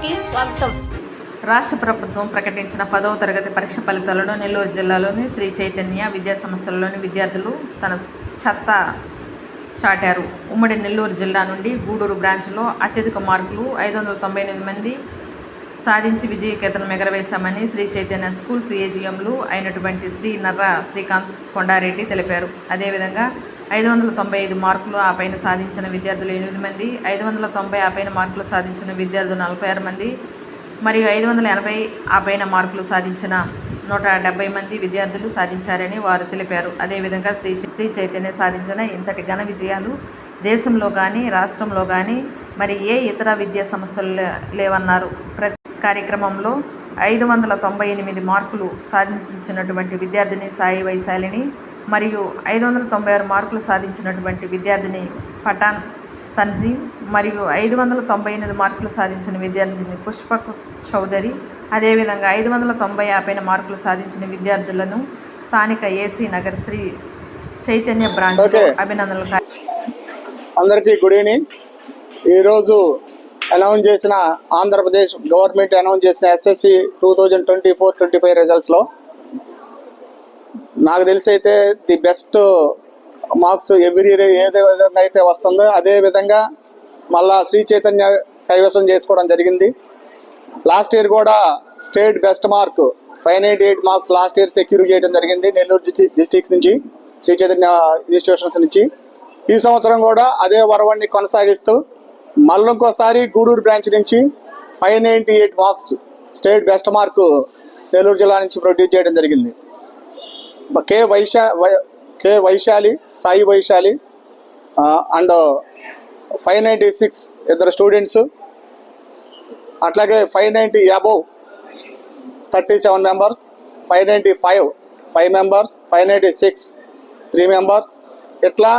స్వాగతం. రాష్ట్ర ప్రభుత్వం ప్రకటించిన పదవ తరగతి పరీక్ష ఫలితాలను నెల్లూరు జిల్లాలోని శ్రీ చైతన్య విద్యా సంస్థలలోని విద్యార్థులు తన చెత్త చాటారు. ఉమ్మడి నెల్లూరు జిల్లా నుండి గూడూరు బ్రాంచ్లో అత్యధిక మార్కులు ఐదు వందల తొంభై ఎనిమిది మంది సాధించి విజయకేతనం ఎగరవేశామని శ్రీ చైతన్య స్కూల్ సిఏజిఎంలు అయినటువంటి శ్రీ నర్ర శ్రీకాంత్ కొండారెడ్డి తెలిపారు. అదేవిధంగా ఐదు వందల తొంభై ఐదు మార్కులు ఆ పైన సాధించిన విద్యార్థులు ఎనిమిది మంది ఐదు వందల తొంభై ఆ పైన మార్కులు సాధించిన విద్యార్థులు నలభై ఆరు మంది మరియు ఐదు వందల ఎనభై ఆ పైన మార్కులు సాధించిన నూట డెబ్బై మంది విద్యార్థులు సాధించారని వారు తెలిపారు. అదేవిధంగా శ్రీ శ్రీ చైతన్య సాధించిన ఇంతటి ఘన విజయాలు దేశంలో కానీ రాష్ట్రంలో కానీ మరి ఏ ఇతర విద్యా సంస్థలు లేవన్నారు. ప్రతి కార్యక్రమంలో ఐదు వందల తొంభై ఎనిమిది మార్కులు సాధించినటువంటి విద్యార్థిని సాయి వైశాలిని మరియు ఐదు వందల తొంభై ఆరు మార్కులు సాధించినటువంటి విద్యార్థిని పఠాన్ తన్జీమ్ మరియు ఐదు వందల తొంభై ఎనిమిది మార్కులు సాధించిన విద్యార్థిని పుష్పక్ చౌదరి అదేవిధంగా ఐదు వందల తొంభై యాభైన మార్కులు సాధించిన విద్యార్థులను స్థానిక ఏసీ నగర్ శ్రీ చైతన్య బ్రాంచ్. అభినందనలు అందరికీ గుడ్ ఈవినింగ్ ఈరోజు అనౌన్స్ చేసిన ఆంధ్రప్రదేశ్ గవర్నమెంట్ అనౌన్స్ చేసిన SSC two thousand twenty four twenty five రిజల్ట్స్లో నాకు తెలిసి అయితే the best marks every year ఏదే విధంగా అయితే వస్తుందో అదే విధంగా మళ్ళా శ్రీ చైతన్య కైవసం చేసుకోవడం జరిగింది. లాస్ట్ ఇయర్ కూడా state best mark five ninety eight marks last year secure చేయడం జరిగింది నెల్లూరు డిస్టిక్ నుంచి శ్రీ చైతన్య ఇన్స్టిట్యూషన్స్ నుంచి. ఈ సంవత్సరం కూడా అదే వరవడిని కొనసాగిస్తూ మళ్ళీ ఇంకోసారి గూడూరు బ్రాంచ్ నుంచి five ninety eight marks state best mark Nellore జిల్లా నుంచి ప్రొడ్యూస్ చేయడం జరిగింది. కే వైశా why- K Vaishali Sai Vaishali and five ninety six ఇద్దరు స్టూడెంట్స్ అట్లాగే five ninety above thirty seven members five ninety five five members five ninety six three members ఇట్లా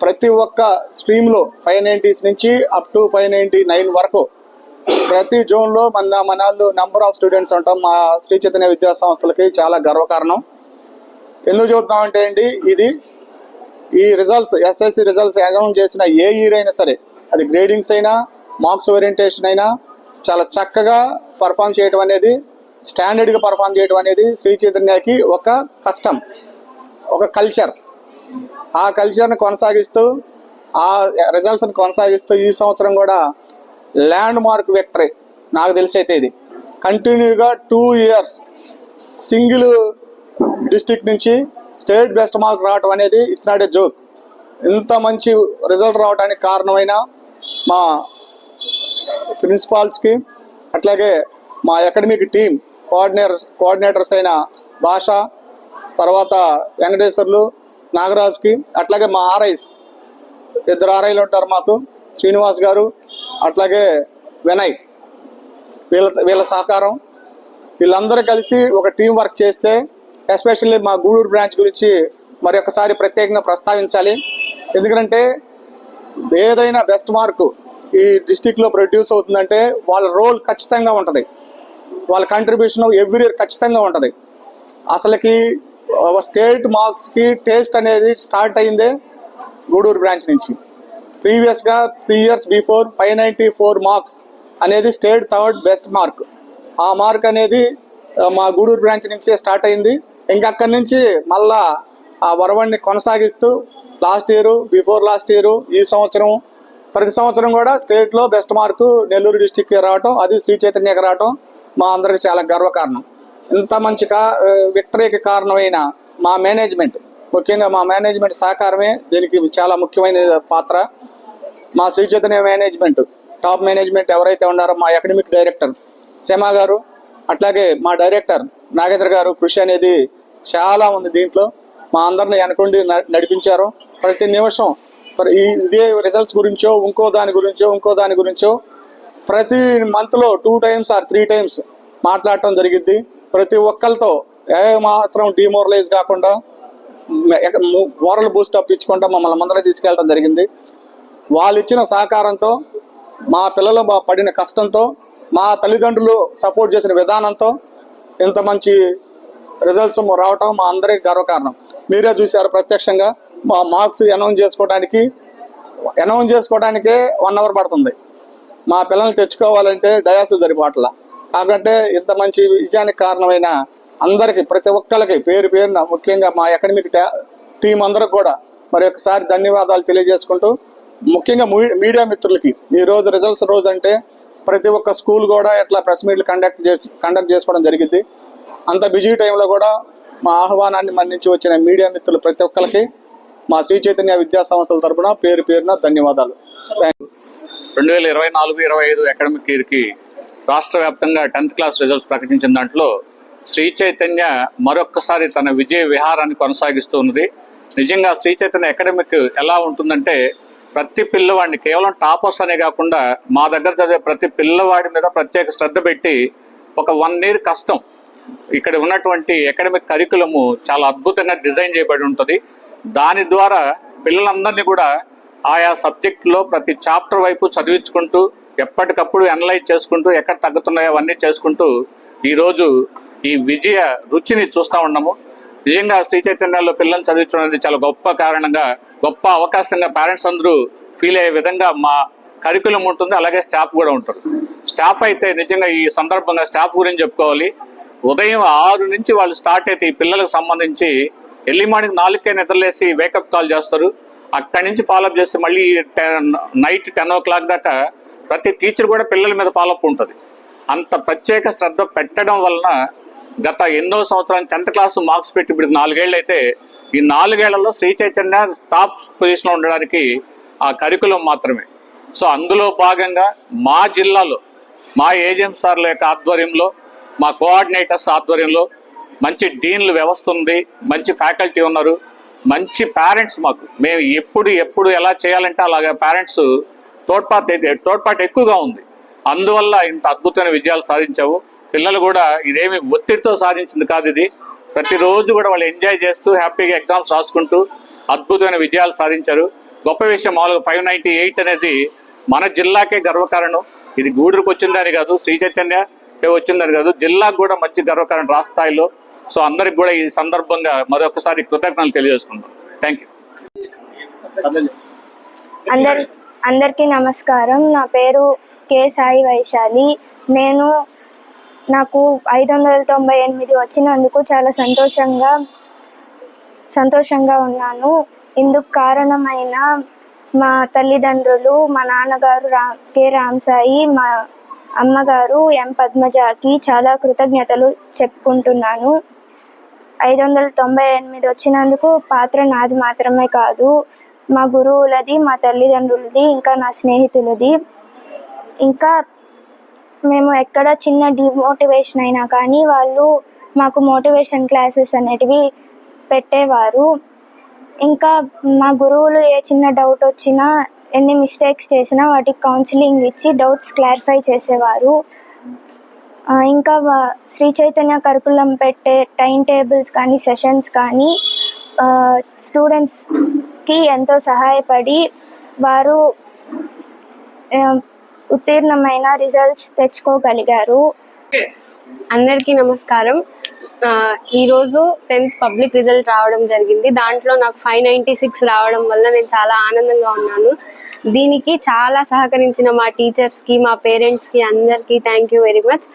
ప్రతి ఒక్క స్ట్రీమ్లో ఫైవ్ నైంటీస్ నుంచి up to five ninety nine వరకు ప్రతి జోన్లో మన మన వాళ్ళు నెంబర్ ఆఫ్ స్టూడెంట్స్ ఉంటాం. మా శ్రీ చైతన్య విద్యా సంస్థలకి చాలా గర్వకారణం. ఎందుకు చూద్దామంటే అండి ఇది ఈ రిజల్ట్స్ ఎస్ఎస్సి రిజల్ట్స్ అనౌన్స్ చేసిన ఏ ఇయర్ అయినా సరే అది గ్రేడింగ్స్ అయినా మార్క్స్ ఓరియంటేషన్ అయినా చాలా చక్కగా పర్ఫామ్ చేయడం అనేది స్టాండర్డ్గా పర్ఫామ్ చేయడం అనేది శ్రీ చైతన్యకి ఒక కష్టం ఒక కల్చర్ ఆ కల్చర్ని కొనసాగిస్తూ ఆ రిజల్ట్స్ని కొనసాగిస్తూ ఈ సంవత్సరం కూడా ల్యాండ్ మార్క్ విక్టరీ నాకు తెలిసి అయితే ఇది. కంటిన్యూగా టూ ఇయర్స్ సింగిల్ డిస్టిక్ నుంచి స్టేట్ బెస్ట్ మార్క్ రావటం అనేది ఇట్స్ నాట్ ఎ జోక్. ఇంత మంచి రిజల్ట్ రావడానికి కారణమైన మా ప్రిన్సిపాల్స్కి అట్లాగే మా అకాడమిక్ టీం కోఆర్డినేటర్స్ కోఆర్డినేటర్స్ అయిన భాష తర్వాత వెంకటేశ్వర్లు నాగరాజ్కి అట్లాగే మా ఆర్ఐస్ ఇద్దరు ఆర్ఐలు ఉంటారు మాకు శ్రీనివాస్ గారు అట్లాగే వినయ్ వీళ్ళ వీళ్ళ సహకారం. వీళ్ళందరూ కలిసి ఒక టీం వర్క్ చేస్తే ఎస్పెషల్లీ మా గూడూరు బ్రాంచ్ గురించి మరి ఒకసారి ప్రత్యేకంగా ప్రస్తావించాలి. ఎందుకంటే ఏదైనా బెస్ట్ మార్క్ ఈ డిస్టిక్లో ప్రొడ్యూస్ అవుతుందంటే వాళ్ళ రోల్ ఖచ్చితంగా ఉంటుంది. వాళ్ళ కంట్రిబ్యూషన్ ఎవ్రీ ఇయర్ ఖచ్చితంగా ఉంటుంది. అసలుకి స్టేట్ మార్క్స్కి టేస్ట్ అనేది స్టార్ట్ అయిందే గూడూరు బ్రాంచ్ నుంచి. ప్రీవియస్గా three years before five ninety four marks అనేది స్టేట్ థర్డ్ బెస్ట్ మార్క్ ఆ మార్క్ అనేది మా గూడూరు బ్రాంచ్ నుంచే స్టార్ట్ అయింది. ఇంకా అక్కడి నుంచి మళ్ళా ఆ వరవడిని కొనసాగిస్తూ last year before last year ఈ సంవత్సరం ప్రతి సంవత్సరం కూడా స్టేట్లో బెస్ట్ మార్కు నెల్లూరు డిస్టిక్కి రావటం అది శ్రీ చైతన్యకి రావటం మా అందరికి చాలా గర్వకారణం. ఇంత మంచి కా విక్టరీకి కారణమైన మా మేనేజ్మెంట్ ముఖ్యంగా మా మేనేజ్మెంట్ సహకారమే దీనికి చాలా ముఖ్యమైన పాత్ర. మా Shri Chaitanya management top management ఎవరైతే ఉన్నారో మా అకాడమిక్ డైరెక్టర్ శమా గారు అట్లాగే మా డైరెక్టర్ నాగేంద్ర గారు కృషి అనేది చాలా ఉంది దీంట్లో. మా అందరిని వెనకుండి నడిపించారు. ప్రతి నిమిషం ఈ ఇదే రిజల్ట్స్ గురించో ఇంకో దాని గురించో ఇంకో దాని గురించో ప్రతి మంత్లో two times or three times మాట్లాడటం జరిగింది ప్రతి ఒక్కరితో ఏ మాత్రం డిమోరలైజ్ కాకుండా మోరల్ బూస్ట్ అప్ ఇచ్చుకుంటా మమ్మల్ని ముందర తీసుకెళ్ళడం జరిగింది. వాళ్ళు ఇచ్చిన సహకారంతో మా పిల్లలు మా పడిన కష్టంతో మా తల్లిదండ్రులు సపోర్ట్ చేసిన విధానంతో ఇంత మంచి రిజల్ట్స్ రావటం మా అందరికి గర్వకారణం. మీరే చూశారు ప్రత్యక్షంగా. మా మార్క్స్ అనౌన్స్ చేసుకోవడానికి అనౌన్స్ చేసుకోవడానికే వన్ అవర్ పడుతుంది. మా పిల్లల్ని తెచ్చుకోవాలంటే డయాసు సరిపోట్ల కాకంటే ఇంత మంచి విజయానికి కారణమైన అందరికీ ప్రతి ఒక్కరికి పేరు పేరున ముఖ్యంగా మా అకాడమిక్ టీం అందరికి కూడా మరి ఒకసారి ధన్యవాదాలు తెలియజేసుకుంటూ ముఖ్యంగా మీడియా మిత్రులకి ఈ రోజు రిజల్ట్స్ రోజు అంటే ప్రతి ఒక్క స్కూల్ కూడా ఇట్లా ప్రెస్ మీట్లు కండక్ట్ చేసి కండక్ట్ చేసుకోవడం జరిగింది. అంత బిజీ టైంలో కూడా మా ఆహ్వానాన్ని మన్నించి వచ్చిన మీడియా మిత్రులు ప్రతి ఒక్కరికి మా శ్రీ చైతన్య విద్యా సంస్థల తరపున పేరు పేరున ధన్యవాదాలు. రెండు వేల ఇరవై నాలుగు ఇరవై ఐదు అకాడమిక్ ఇయర్కి రాష్ట్ర వ్యాప్తంగా టెన్త్ క్లాస్ రిజల్ట్స్ ప్రకటించిన దాంట్లో శ్రీ చైతన్య మరొక్కసారి తన విజయ విహారాన్ని కొనసాగిస్తూ ఉన్నది. నిజంగా శ్రీ చైతన్య అకాడమిక్ ఎలా ఉంటుందంటే ప్రతి పిల్లవాడిని కేవలం టాపర్స్ అనే కాకుండా మా దగ్గర చదివే ప్రతి పిల్లవాడి మీద ప్రత్యేక శ్రద్ధ పెట్టి ఒక వన్ ఇయర్ కష్టం. ఇక్కడ ఉన్నటువంటి అకాడమిక్ కరికులము చాలా అద్భుతంగా డిజైన్ చేయబడి ఉంటుంది. దాని ద్వారా పిల్లలందరినీ కూడా ఆయా సబ్జెక్టులో ప్రతి చాప్టర్ వైపు చదివించుకుంటూ ఎప్పటికప్పుడు అనలైజ్ చేసుకుంటూ ఎక్కడ తగ్గుతున్నాయో అవన్నీ చేసుకుంటూ ఈరోజు ఈ విజయ రుచిని చూస్తూ ఉన్నాము. నిజంగా శ్రీ చైతన్యాల్లో పిల్లల్ని చదివించడం అనేది చాలా గొప్ప కారణంగా గొప్ప అవకాశంగా పేరెంట్స్ అందరూ ఫీల్ అయ్యే విధంగా మా కరికులం ఉంటుంది అలాగే స్టాఫ్ కూడా ఉంటారు. స్టాఫ్ అయితే నిజంగా ఈ సందర్భంగా స్టాఫ్ గురించి చెప్పుకోవాలి. ఉదయం ఆరు నుంచి వాళ్ళు స్టార్ట్ అయితే ఈ పిల్లలకు సంబంధించి ఎర్లీ మార్నింగ్ నాలుగుకే నిద్రలేసి వేకప్ కాల్ చేస్తారు. అక్కడి నుంచి ఫాలోఅప్ చేసి మళ్ళీ నైట్ టెన్ ఓ క్లాక్ దాకా ప్రతి టీచర్ కూడా పిల్లల మీద ఫాలోఅప్ ఉంటుంది. అంత ప్రత్యేక శ్రద్ధ పెట్టడం వలన గత ఎన్నో సంవత్సరాలు టెన్త్ క్లాస్ మార్క్స్ పెట్టి ఇప్పుడు నాలుగేళ్ళు అయితే ఈ నాలుగేళ్ళలో శ్రీ చైతన్య టాప్ పొజిషన్లో ఉండడానికి ఆ కరికులం మాత్రమే. సో అందులో భాగంగా మా జిల్లాలో మా ఏజెంట్ సార్ల యొక్క ఆధ్వర్యంలో మా కోఆర్డినేటర్స్ ఆధ్వర్యంలో మంచి డీన్లు వ్యవస్థ ఉంది మంచి ఫ్యాకల్టీ ఉన్నారు మంచి పేరెంట్స్ మాకు. మేము ఎప్పుడు ఎప్పుడు ఎలా చేయాలంటే అలాగే పేరెంట్స్ తోడ్పాటు అయితే తోడ్పాటు ఎక్కువగా ఉంది. అందువల్ల ఇంత అద్భుతమైన విజయాలు సాధించావు. పిల్లలు కూడా ఇదేమి ఒత్తిడితో సాధించింది కాదు ఇది. ప్రతిరోజు కూడా వాళ్ళు ఎంజాయ్ చేస్తూ హ్యాపీగా ఎగ్జామ్స్ రాసుకుంటూ అద్భుతమైన విజయాలు సాధించారు. గొప్ప విషయం మామూలుగా ఫైవ్ నైంటీ ఎయిట్ అనేది మన జిల్లాకే గర్వకారణం. ఇది గూడూరుకు వచ్చిందని కాదు శ్రీ చైతన్య వచ్చిందని కాదు జిల్లాకు కూడా మంచి గర్వకారణం రాష్ట్ర స్థాయిలో. సో అందరికి కూడా ఈ సందర్భంగా మరొకసారి కృతజ్ఞతలు తెలియజేసుకుంటాం థ్యాంక్ యూ అందరి అందరికీ నమస్కారం. నా పేరు కే సాయి వైశాలి. నేను నాకు ఐదు వందల తొంభై ఎనిమిది వచ్చినందుకు చాలా సంతోషంగా సంతోషంగా ఉన్నాను. ఇందుకు కారణమైన మా తల్లిదండ్రులు మా నాన్నగారు రా కె. రామసాయి మా అమ్మగారు ఎం. పద్మజకి చాలా కృతజ్ఞతలు చెప్పుకుంటున్నాను. ఐదు వందల తొంభై ఎనిమిది వచ్చినందుకు పాత్ర నాది మాత్రమే కాదు మా గురువులది మా తల్లిదండ్రులది ఇంకా నా స్నేహితులది. ఇంకా మేము ఎక్కడ చిన్న డిమోటివేషన్ అయినా కానీ వాళ్ళు మాకు మోటివేషన్ క్లాసెస్ అనేటివి పెట్టేవారు. ఇంకా మా గురువులు ఏ చిన్న డౌట్ వచ్చినా ఎన్ని మిస్టేక్స్ చేసినా వాటికి కౌన్సిలింగ్ ఇచ్చి డౌట్స్ క్లారిఫై చేసేవారు. ఇంకా శ్రీ చైతన్య కరికులం పెట్టే టైం టేబుల్స్ కానీ సెషన్స్ కానీ స్టూడెంట్స్కి ఎంతో సహాయపడి వారు ఉత్తీర్ణమైన రిజల్ట్స్ తెచ్చుకోగలిగారు. అందరికీ నమస్కారం. ఈరోజు టెన్త్ పబ్లిక్ రిజల్ట్ రావడం జరిగింది. దాంట్లో నాకు ఫైవ్ నైంటీ సిక్స్ రావడం వల్ల నేను చాలా ఆనందంగా ఉన్నాను. దీనికి చాలా సహకరించిన మా టీచర్స్కి మా పేరెంట్స్కి అందరికీ థ్యాంక్ యూ వెరీ మచ్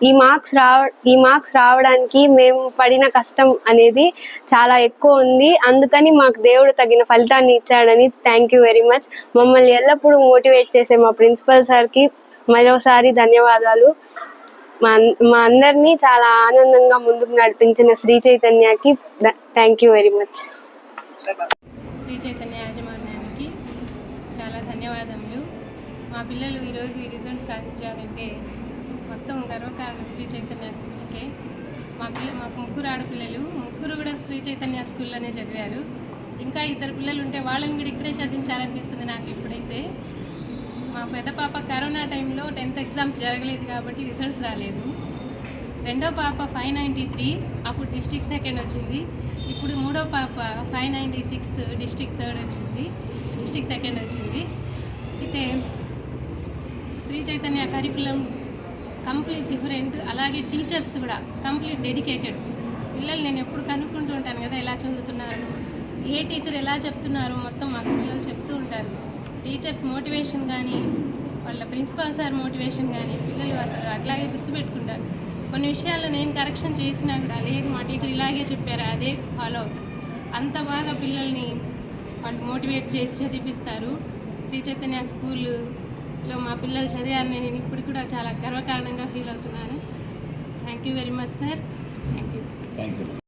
ఈ మార్క్స్ రావ ఈ మార్క్స్ రావడానికి మేము పడిన కష్టం అనేది చాలా ఎక్కువ ఉంది. అందుకని మాకు దేవుడు తగిన ఫలితాన్ని ఇచ్చాడని థ్యాంక్ యూ వెరీ మచ్ మమ్మల్ని ఎల్లప్పుడూ మోటివేట్ చేసే మా ప్రిన్సిపల్ సార్కి మరోసారి ధన్యవాదాలు. మా మా అందరినీ చాలా ఆనందంగా ముందుకు నడిపించిన Shri చైతన్యకి thank you very much Sri Chaitanya యాజమాన్యానికి చాలా ధన్యవాదములు. మా పిల్లలు ఈరోజు ఈ రిజల్ట్ సాధించారంటే మొత్తం గర్వకారణం శ్రీ చైతన్య స్కూల్కే మా పిల్ల మాకు ముగ్గురు ఆడపిల్లలు. ముగ్గురు కూడా శ్రీ చైతన్య స్కూల్లోనే చదివారు. ఇంకా ఇద్దరు పిల్లలు ఉంటే వాళ్ళని కూడా ఇక్కడే చదివించాలనిపిస్తుంది నాకు ఇప్పుడైతే. మా పెద్ద పాప కరోనా టైంలో టెన్త్ ఎగ్జామ్స్ జరగలేదు కాబట్టి రిజల్ట్స్ రాలేదు. రెండో పాప ఫైవ్ నైంటీ త్రీ అప్పుడు డిస్టిక్ సెకండ్ వచ్చింది. ఇప్పుడు మూడో పాప five ninety six district third వచ్చింది. డిస్టిక్ సెకండ్ వచ్చింది. అయితే Sri Chaitanya curriculum complete different అలాగే టీచర్స్ కూడా కంప్లీట్ డెడికేటెడ్. పిల్లలు నేను ఎప్పుడు కనుక్కుంటూ ఉంటాను కదా ఎలా చదువుతున్నారు ఏ టీచర్ ఎలా చెప్తున్నారు మొత్తం మాకు పిల్లలు చెప్తూ ఉంటారు. టీచర్స్ మోటివేషన్ కానీ వాళ్ళ ప్రిన్సిపాల్ సార్ మోటివేషన్ కానీ పిల్లలు అసలు అట్లాగే గుర్తుపెట్టుకుంటారు. కొన్ని విషయాల్లో నేను కరెక్షన్ చేసినా కూడా లేదు మా టీచర్ ఇలాగే చెప్పారు అదే ఫాలో అవుతారు అంత బాగా పిల్లల్ని వాళ్ళు మోటివేట్ చేసి చదివిస్తారు శ్రీ చైతన్య లో మా పిల్లలు చదివారని నేను ఇప్పుడు కూడా చాలా గర్వకారణంగా ఫీల్ అవుతున్నాను. Thank you very much sir thank you thank you